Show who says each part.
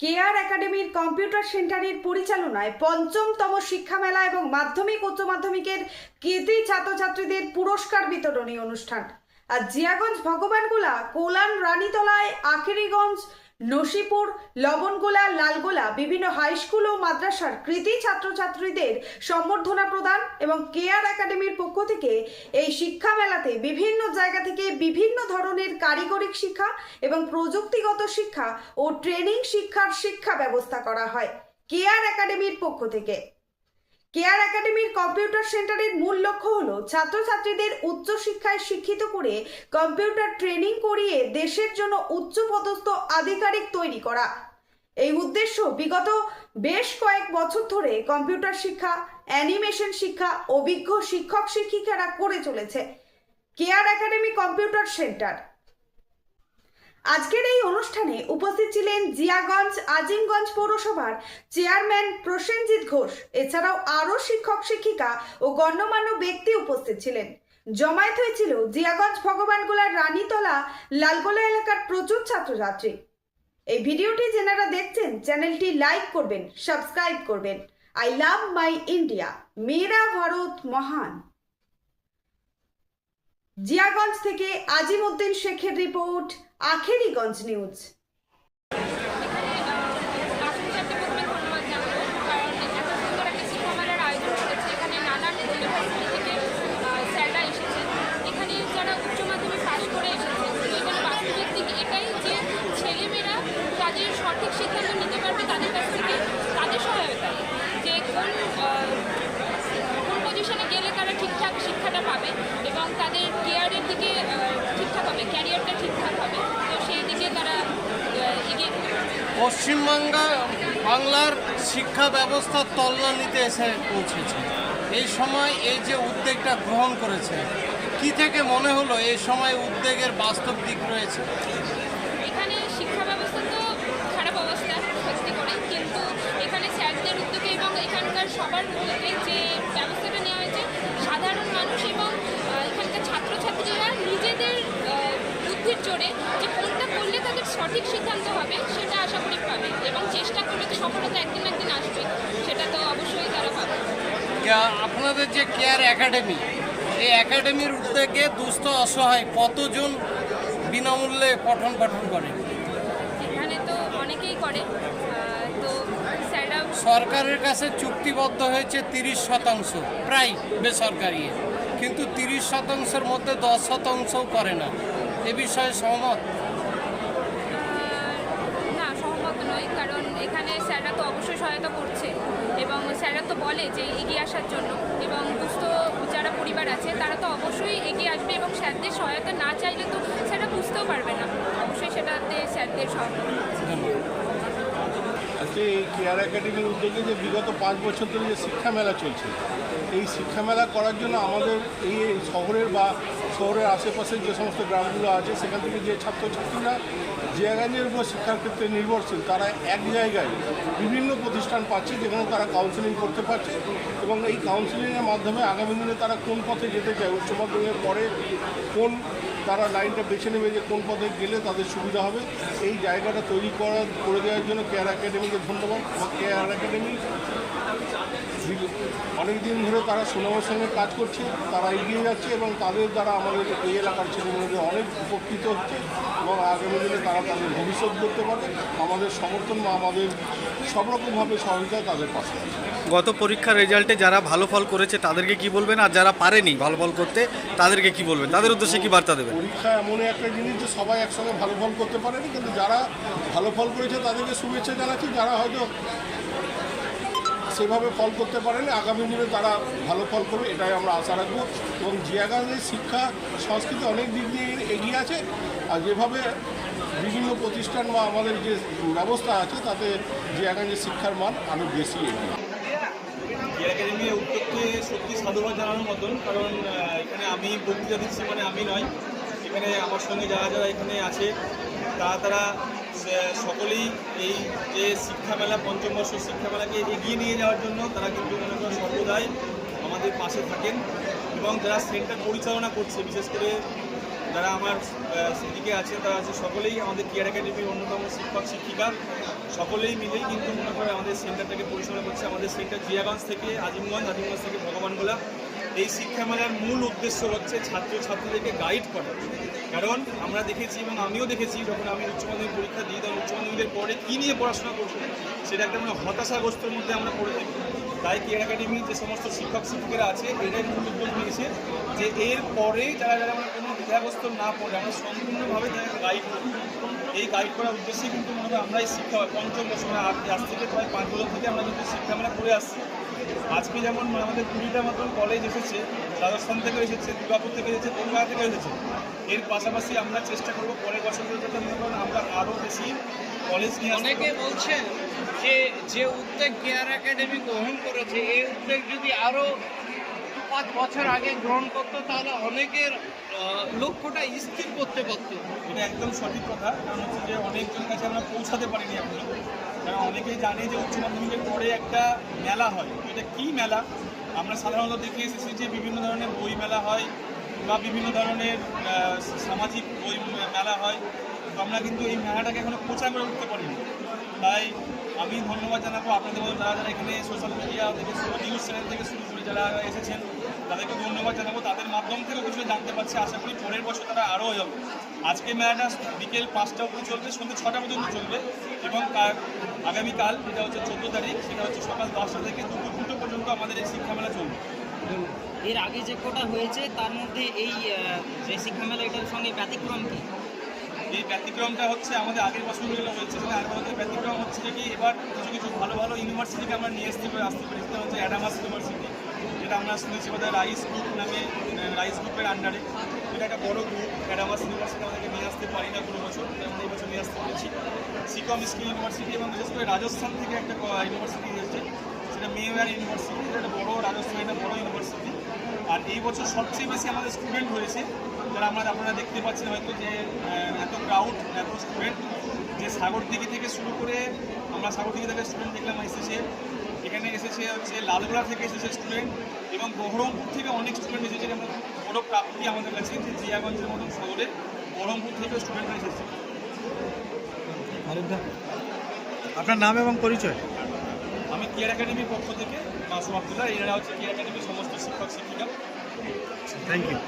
Speaker 1: Care একাডেমির computer সেন্টারের পরিচালনায় পঞ্চমতম শিক্ষা মেলা এবং মাধ্যমিক উচ্চ মাধ্যমিকের কৃতি ছাত্রছাত্রীদের পুরস্কার বিতরণী অনুষ্ঠান। আর জিয়াগঞ্জ ভগবানগুলা কোলান রানীতলায় আখেরিগঞ্জ নসিপুর, লবণগোলা, লালগোলা, বিভিন্ন হাই স্কুল ও মাদ্রাসার কৃতি ছাত্রছাত্রীদের সম্বর্ধনা প্রদান এবং কেয়ার একাডেমির পক্ষ থেকে এই শিক্ষা মেলাতে বিভিন্ন জায়গা থেকে বিভিন্ন ধরনের কারিগরিক শিক্ষা এবং প্রযুক্তিগত শিক্ষা ও ট্রেনিং শিক্ষার শিক্ষা ব্যবস্থা করা হয়। কেয়ার একাডেমির পক্ষ থেকে। কেয়ার একাডেমির কম্পিউটার সেন্টারের মূল লক্ষ্য হলো ছাত্রছাত্রীদের উচ্চশিক্ষায় শিক্ষিত করে কম্পিউটার ট্রেনিং করিয়ে দেশের জন্য উচ্চপদস্থ আধিকারিক তৈরি করা। এই উদ্দেশ্য বিগত বেশ কয়েক বছর ধরে কম্পিউটার শিক্ষা, অ্যানিমেশন শিক্ষা, অভিজ্ঞ শিক্ষক শিক্ষিকারা করে চলেছে। কেয়ার একাডেমি কম্পিউটার সেন্টার আজকের এই অনুষ্ঠানে উপস্থিত ছিলেন জিয়াগঞ্জ আজিমগঞ্জ পৌরসভার চেয়ারম্যান প্রসেনজিৎ ঘোষ। এছাড়াও আরও শিক্ষক, শিক্ষিকা ও গণ্যমান্য ব্যক্তি উপস্থিত ছিলেন। জমায়েত হয়েছিল জিয়াগঞ্জ ভগবানগোলার রানীতলা, লালগোলা এলাকার প্রচুর ছাত্রছাত্রী। এই ভিডিওটি যেনারা দেখছেন, চ্যানেলটি লাইক করবেন, সাবস্ক্রাইব করবেন। I love my India. মেরা ভারত মহান। জিয়াগঞ্জ থেকে আজিমউদ্দিন শেখের রিপোর্ট আখেরিগঞ্জ নিউজ
Speaker 2: আসলে চারটে প্রথমে ধন্যবাদ জানাব কারণ এত সুন্দর একটা শিক্ষামেলার আয়োজন করেছে এখানে নানান ইউনিভার্সিটি থেকে আহ, স্যাররা এসেছেন এখানে যারা উচ্চ মাধ্যমিক পাশ করে এসেছেন তো এখানে বাস্তবিক দিক এটাই যে ছেলেমেয়েরা তাদের সঠিক সিদ্ধান্ত নিতে পারবে তাদের কাছ থেকে তাদের সহায়তায় যে কোন আহ, কোন পজিশনে গেলে তারা ঠিকঠাক শিক্ষাটা পাবে এবং তাদের কেয়ারের দিকে আহ, ঠিকঠাক হবে ক্যারিয়ারটা ঠিকঠাক হবে তো সেই দিকে তারা আহ, এগিয়ে যেতে পারবে
Speaker 3: পশ্চিমবাংলা বাংলার শিক্ষা ব্যবস্থা তল্লানিতে এসে পৌঁছেছে। এই সময় এই যে উদ্যোগটা গ্রহণ করেছে, কি থেকে মনে হলো এই সময় উদ্যোগের বাস্তব দিক রয়েছে?
Speaker 2: এখানে তো খারাপ অবস্থা, সত্যি করে। কিন্তু এখানে স্যারদের উদ্যোগে এবং এখানকার সবার যে ব্যবস্থাটা নেওয়া হয়েছে, সাধারণ মানুষ এবং এখানকার ছাত্রছাত্রীরা নিজেদের বুদ্ধির জোরে যে সঠিক সিদ্ধান্ত হবে সেটা আশা করি পাবে এবং চেষ্টা করলে তো সফলতা একদিন একদিন আসবে সেটা তো অবশ্যই তারা পাবে।
Speaker 3: আপনাদের যে কেয়ার একাডেমি এই একাডেমির উদ্যোগে দুস্থ অসহায় কতজন বিনামূল্যে পঠন পাঠন করে?
Speaker 2: এখানে তো অনেকেই করে তো স্যাররা
Speaker 3: সরকারের কাছে চুক্তিবদ্ধ হয়েছে তিরিশ শতাংশ প্রায় বেসরকারি কিন্তু তিরিশ শতাংশের মধ্যে দশ শতাংশও করে না। এ বিষয়ে সহমত
Speaker 2: না সহমত নই কারণ স্যাররা তো অবশ্যই সহায়তা করছে এবং স্যাররা তো বলে যে এগিয়ে আসার জন্য এবং দুস্থ যারা পরিবার আছে তারা তো অবশ্যই এগিয়ে আসবে এবং স্যারদের সহায়তা না চাইলে তো স্যাররা বুঝতেও পারবে না। অবশ্যই সেটাতে স্যারদের সহায়তা
Speaker 4: কেয়ার উদ্যোগে যে বিগত পাঁচ বছর ধরে যে শিক্ষা মেলা চলছে, এই শিক্ষা মেলা করার জন্য আমাদের এই শহরের বা শহরের আশেপাশের যে সমস্ত গ্রামগুলো আছে, সেখান থেকে যে ছাত্রছাত্রীরা জিয়াগঞ্জের উপর শিক্ষার ক্ষেত্রে নির্ভরশীল, তারা এক জায়গায় বিভিন্ন প্রতিষ্ঠান পাচ্ছে যেখানে তারা কাউন্সেলিং করতে পারছে এবং এই কাউন্সেলিংয়ের মাধ্যমে আগামী দিনে তারা কোন পথে যেতে চায়? উচ্চ মাধ্যমিকের পরে কোন তারা লাইনটা বেছে নেবে যে কোন পথে গেলে তাদের সুবিধা হবে? এই জায়গাটা তৈরি করা করে দেওয়ার জন্য কেয়ার একাডেমিকে ধন্যবাদ। কেয়ার একাডেমি অনেক দিন ধরে তারা সুনামের সঙ্গে কাজ করছে তারা এগিয়ে যাচ্ছে এবং তাদের দ্বারা আমাদের এই এলাকার ছেলেমেয়েদের অনেক উপকৃত হচ্ছে এবং আগামী দিনে তারা তাদের ভবিষ্যৎ করতে পারে। আমাদের সমর্থন বা আমাদের সব রকমভাবে সহযোগিতা তাদের পাশে
Speaker 5: গত পরীক্ষার রেজাল্টে যারা ভালো ফল করেছে তাদেরকে কি বলবেন? আর যারা পারেনি ভালো ফল করতে তাদেরকে কি বলবেন? তাদের উদ্দেশ্যে কি বার্তা দেবেন?
Speaker 4: পরীক্ষা এমনই একটা জিনিস যে সবাই একসঙ্গে ভালো ফল করতে পারেনি কিন্তু যারা ভালো ফল করেছে তাদেরকে শুভেচ্ছা জানাচ্ছি। যারা হয়তো সেভাবে ফল করতে পারেনি, আগামী দিনে তারা ভালো ফল করবে, এটাই আমরা আশা রাখব। এবং জিয়াগঞ্জের শিক্ষা, সংস্কৃতি অনেক দিক দিয়ে এগিয়ে আছে, আর যেভাবে বিভিন্ন প্রতিষ্ঠান বা আমাদের যে ব্যবস্থা আছে, তাতে জিয়াগঞ্জের শিক্ষার মান আরও বেশি এগিয়ে
Speaker 6: একাডেমি উদ্যোগকে সত্যি সাধুবাদ জানানোর মতন, কারণ এখানে আমি বক্তৃতা দিচ্ছি মানে আমি নয়, এখানে আমার সঙ্গে যারা যারা এখানে আছে, তারা তারা সকলেই এই যে শিক্ষা মেলা পঞ্চম বর্ষ শিক্ষা মেলাকে এগিয়ে নিয়ে যাওয়ার জন্য তারা কিন্তু মনে করেন সর্বদাই আমাদের পাশে থাকেন এবং যারা সেন্টার পরিচালনা করছে, বিশেষ করে যারা আমার সেদিকে আছে, তারা আছে, সকলেই আমাদের কেয়ার একাডেমির অন্যতম শিক্ষক, শিক্ষিকা, সকলেই মিলেই কিন্তু মনে করে আমাদের সেন্টারটাকে পরিচালনা করছে। আমাদের সেন্টার জিয়াগঞ্জ থেকে আজিমগঞ্জ আজিমগঞ্জ থেকে ভগবানগোলা। এই শিক্ষা মেলার মূল উদ্দেশ্য হচ্ছে ছাত্র ছাত্রীদেরকে গাইড করা। কারণ আমরা দেখেছি এবং আমিও দেখেছি যখন আমি উচ্চ মাধ্যমিক পরীক্ষা দিই তখন উচ্চ মাধ্যমিকের পরে কী নিয়ে পড়াশোনা করব, সেটা একটা মানে হতাশাগ্রস্তর মধ্যে আমরা পড়ে থাকি। তাই কেয়ার একাডেমি যে সমস্ত শিক্ষক, শিক্ষিকারা আছে এটাই মূল উদ্যোগ নিয়েছে যে এর পরে যারা যারা আমরা কোনো দ্বিধাগ্রস্ত না পড়ে, আমরা সম্পূর্ণভাবে তাদেরকে গাইড করি এই গাইড করার উদ্দেশ্যে কিন্তু মনে আমরা এই শিক্ষা পঞ্চম বছর মানে আজ থেকে প্রায় পাঁচ বছর থেকে আমরা কিন্তু শিক্ষা আমরা করে আসছি। আজকে যেমন আমাদের কুড়িটা মতন কলেজ এসেছে রাজস্থান থেকে এসেছে দুর্গাপুর থেকে এসেছে কলকাতা থেকে এসেছে। এর পাশাপাশি আমরা চেষ্টা করব পরের বছরগুলো যাতে মনে করেন আমরা আরও বেশি কলেজ নিয়ে
Speaker 3: অনেকে বলছেন যে যে উদ্যোগ কেয়ার একাডেমি গ্রহণ করেছে এই উদ্যোগ যদি আরও পাঁচ বছর আগে গ্রহণ করতো, তাহলে অনেকের লক্ষ্যটা স্থির করতে পারতো।
Speaker 6: এটা একদম সঠিক কথা। কারণ হচ্ছে যে অনেকজনের কাছে আমরা পৌঁছাতে পারিনি এখনও। কারণ অনেকেই জানে যে উচ্চ মাধ্যমিকের পরে একটা মেলা হয়। এটা কী মেলা? আমরা সাধারণত দেখে এসেছি যে বিভিন্ন ধরনের বই মেলা হয় বা বিভিন্ন ধরনের সামাজিক বই মেলা হয়। তো আমরা কিন্তু এই মেলাটাকে এখনও প্রচার করে উঠতে পারিনি। তাই আমি ধন্যবাদ জানাব আপনাদের মতো যারা যারা এখানে সোশ্যাল মিডিয়া থেকে নিউজ চ্যানেল থেকে শুরু করে যারা এসেছেন। তাদেরকে ধন্যবাদ জানাব। তাদের মাধ্যম থেকে কিছু জানতে পারছি। আশা করি পরের বছর তারা আরও হবে। আজকে মেলাটা বিকেল পাঁচটা অবধি চলবে সন্ধ্যে ছটা পর্যন্ত চলবে। এবং তার আগামীকাল যেটা হচ্ছে চোদ্দ তারিখ সেটা হচ্ছে সকাল দশটা থেকে দুটো দুটো পর্যন্ত আমাদের এই শিক্ষা মেলা চলবে
Speaker 7: এর আগে যে কোটা হয়েছে তার মধ্যে এই যে শিক্ষা মেলা এটার সঙ্গে ব্যতিক্রম কি?
Speaker 6: এই ব্যতিক্রমটা হচ্ছে আমাদের আগের বছরগুলো হয়েছে আগের বছর ব্যতিক্রম হচ্ছে যে কি এবার কিছু কিছু ভালো ভালো ইউনিভার্সিটিকে আমরা নিয়ে আসতে পারি আসতে পারি সেটা হচ্ছে অ্যাডামাস ইউনিভার্সিটি যেটা আমরা শুনেছি বোধহয় রাইস গ্রুপ নামে রাইস গ্রুপের আন্ডারে এটা একটা বড় গ্রুপ অ্যাডামাস ইউনিভার্সিটি আমাদেরকে নিয়ে আসতে পারি না কোনো বছর আমরা এই বছর নিয়ে আসতে পেরেছি। সিকম স্কিল ইউনিভার্সিটি এবং বিশেষ করে রাজস্থান থেকে একটা ইউনিভার্সিটি এসেছে, সেটা মেওয়ার ইউনিভার্সিটি এটা বড় রাজস্থান একটা বড় ইউনিভার্সিটি আর এই বছর সবচেয়ে বেশি আমাদের স্টুডেন্ট হয়েছে, যারা আমরা, আপনারা দেখতে পাচ্ছেন হয়তো যে এত ক্রাউড এত স্টুডেন্ট যে সাগরদিঘি থেকে শুরু করে, আমরা সাগরদিঘি থেকে স্টুডেন্ট দেখলাম এসেছে এখানে এসেছে হচ্ছে লালগোলা থেকে এসেছে স্টুডেন্ট এবং বহরমপুর থেকে অনেক স্টুডেন্ট এসেছে। আমরা বড় প্রাপ্তি আমাদের কাছে যে জিয়াগঞ্জের মতন শহরে বহরমপুর থেকে স্টুডেন্টরা এসেছে।
Speaker 5: আপনার নাম এবং পরিচয়?
Speaker 6: আমি কেয়ার একাডেমির পক্ষ থেকে মাসুম আবদুল্লাহ এরা হচ্ছে কেয়ার একাডেমির সমস্ত শিক্ষক শিক্ষিকা।
Speaker 5: Thank you